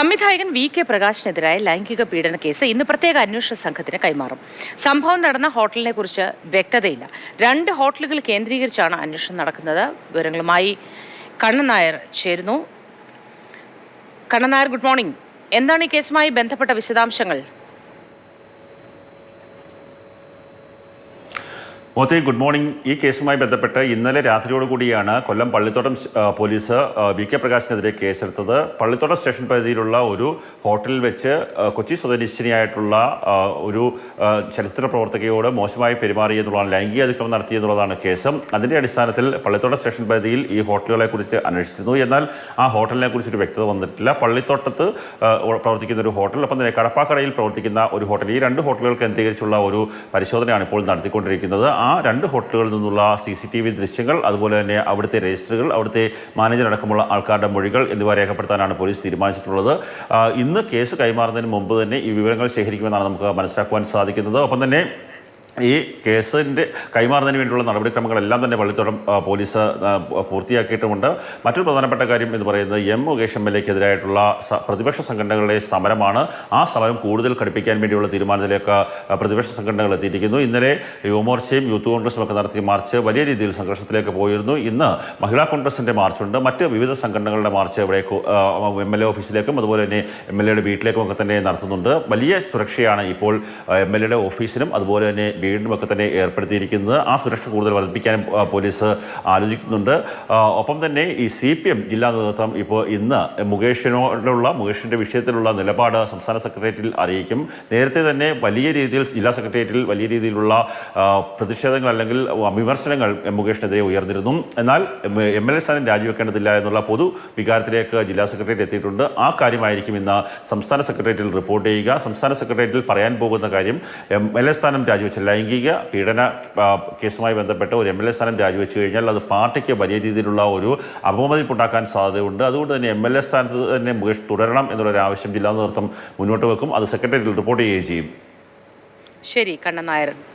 സംവിധായകൻ V K പ്രകാശിനെതിരായ ലൈംഗിക പീഡന കേസ് ഇന്ന് പ്രത്യേക അന്വേഷണ സംഘത്തിന് കൈമാറും. സംഭവം നടന്ന ഹോട്ടലിനെ കുറിച്ച് വ്യക്തതയില്ല. രണ്ട് ഹോട്ടലുകൾ കേന്ദ്രീകരിച്ചാണ് അന്വേഷണം നടക്കുന്നത്. വിവരങ്ങളുമായി കണ്ണൻ നായർ ചേരുന്നു. Kannan Nair good morning. എന്താണ് ഈ കേസുമായി ബന്ധപ്പെട്ട വിശദാംശങ്ങൾ? Mothi good morning. ഈ കേസുമായി ബന്ധപ്പെട്ട് ഇന്നലെ രാത്രിയോടുകൂടിയാണ് Kollam Pallithottam police V K പ്രകാശിനെതിരെ കേസെടുത്തത്. പള്ളിത്തോട്ടം സ്റ്റേഷൻ പരിധിയിലുള്ള ഒരു ഹോട്ടലിൽ വെച്ച് കൊച്ചി സ്വദേശിനിയായിട്ടുള്ള ഒരു ചലച്ചിത്ര പ്രവർത്തകയോട് മോശമായി പെരുമാറി എന്നുള്ളതാണ് ലൈംഗിക അതിക്രമം നടത്തി എന്നുള്ളതാണ് കേസ്. അതിന്റെ അടിസ്ഥാനത്തിൽ പള്ളിത്തോട്ടം സ്റ്റേഷൻ പരിധിയിൽ ഈ ഹോട്ടലുകളെ കുറിച്ച് അന്വേഷിച്ചിരുന്നു. എന്നാൽ ആ ഹോട്ടലിനെ കുറിച്ചൊരു വ്യക്തത വന്നിട്ടില്ല. പള്ളിത്തോട്ടത്ത് പ്രവർത്തിക്കുന്ന ഒരു ഹോട്ടൽ ഒപ്പം തന്നെ കടപ്പാക്കടയിൽ പ്രവർത്തിക്കുന്ന ഒരു ഹോട്ടൽ. ഈ രണ്ട് ഹോട്ടലുകൾ കേന്ദ്രീകരിച്ചുള്ള ഒരു പരിശോധനയാണ് ഇപ്പോൾ നടത്തിക്കൊണ്ടിരിക്കുന്നത്. ആ രണ്ട് ഹോട്ടലുകളിൽ നിന്നുള്ള സി സി ടി വി ദൃശ്യങ്ങൾ അതുപോലെ തന്നെ അവിടുത്തെ രജിസ്റ്ററുകൾ അവിടുത്തെ മാനേജർ അടക്കമുള്ള ആൾക്കാരുടെ മൊഴികൾ എന്നിവ രേഖപ്പെടുത്താനാണ് പോലീസ് തീരുമാനിച്ചിട്ടുള്ളത്. ഇന്ന് കേസ് കൈമാറുന്നതിന് മുമ്പ് തന്നെ ഈ വിവരങ്ങൾ ശേഖരിക്കുമെന്നാണ് നമുക്ക് മനസ്സിലാക്കുവാൻ സാധിക്കുന്നത്. ഒപ്പം തന്നെ ഈ കേസിന്റെ കൈമാറുന്നതിന് വേണ്ടിയുള്ള നടപടിക്രമങ്ങളെല്ലാം തന്നെ പള്ളിത്തോട്ടം പോലീസ് പൂർത്തിയാക്കിയിട്ടുമുണ്ട്. മറ്റൊരു പ്രധാനപ്പെട്ട കാര്യം എന്ന് പറയുന്നത് എം മുകേഷ് എം എൽ എക്കെതിരായിട്ടുള്ള പ്രതിപക്ഷ സംഘടനകളുടെ സമരമാണ്. ആ സമരം കൂടുതൽ ഘടിപ്പിക്കാൻ വേണ്ടിയുള്ള തീരുമാനത്തിലേക്ക് പ്രതിപക്ഷ സംഘടനകൾ എത്തിയിരിക്കുന്നു. ഇന്നലെ യുവമോർച്ചയും യൂത്ത് കോൺഗ്രസും ഒക്കെ നടത്തിയ മാർച്ച് വലിയ രീതിയിൽ സംഘർഷത്തിലേക്ക് പോയിരുന്നു. ഇന്ന് മഹിളാ കോൺഗ്രസിന്റെ മാർച്ചുണ്ട്. മറ്റ് വിവിധ സംഘടനകളുടെ മാർച്ച് ഇവിടെ എം എൽ എ ഓഫീസിലേക്കും അതുപോലെ തന്നെ എം എൽ എയുടെ വീട്ടിലേക്കും ഒക്കെ തന്നെ നടത്തുന്നുണ്ട്. വലിയ സുരക്ഷയാണ് ഇപ്പോൾ എം എൽ എയുടെ ഓഫീസിനും അതുപോലെ തന്നെ വീടിനും ഒക്കെ തന്നെ ഏർപ്പെടുത്തിയിരിക്കുന്നത്. ആ സുരക്ഷ കൂടുതൽ വർദ്ധിപ്പിക്കാനും പോലീസ് ആലോചിക്കുന്നുണ്ട്. ഒപ്പം തന്നെ ഈ സി പി എം ജില്ലാ നേതൃത്വം ഇപ്പോൾ ഇന്ന് മുകേഷിനോടുള്ള മുകേഷിന്റെ വിഷയത്തിലുള്ള നിലപാട് സംസ്ഥാന സെക്രട്ടേറിയറ്റിൽ അറിയിക്കും. നേരത്തെ തന്നെ വലിയ രീതിയിൽ ജില്ലാ സെക്രട്ടേറിയറ്റിൽ വലിയ രീതിയിലുള്ള പ്രതിഷേധങ്ങൾ അല്ലെങ്കിൽ വിമർശനങ്ങൾ മുകേഷിനെതിരെ ഉയർന്നിരുന്നു. എന്നാൽ എം എൽ എ സ്ഥാനം രാജിവെക്കേണ്ടതില്ല എന്നുള്ള പൊതു വികാരത്തിലേക്ക് ജില്ലാ സെക്രട്ടേറിയറ്റ് എത്തിയിട്ടുണ്ട്. ആ കാര്യമായിരിക്കും ഇന്ന് സംസ്ഥാന സെക്രട്ടേറിയറ്റിൽ റിപ്പോർട്ട് ചെയ്യുക. സംസ്ഥാന സെക്രട്ടേറിയറ്റിൽ പറയാൻ പോകുന്ന കാര്യം എം എൽ എ സ്ഥാനം രാജിവെച്ച ലൈംഗിക പീഡന കേസുമായി ബന്ധപ്പെട്ട് ഒരു എം എൽ എ സ്ഥാനം രാജിവെച്ചു കഴിഞ്ഞാൽ അത് പാർട്ടിക്ക് വലിയ രീതിയിലുള്ള ഒരു അപമതിപ്പുണ്ടാക്കാൻ സാധ്യതയുണ്ട്. അതുകൊണ്ട് തന്നെ എം എൽ എ സ്ഥാനത്ത് തന്നെ മുകേഷ് തുടരണം എന്നുള്ളൊരു ആവശ്യം ജില്ലാ നേതൃത്വം മുന്നോട്ട് വെക്കും. അത് സെക്രട്ടേറിയറ്റിൽ റിപ്പോർട്ട് ചെയ്യുകയും ചെയ്യും. ശരി കണ്ണൻ നായർ.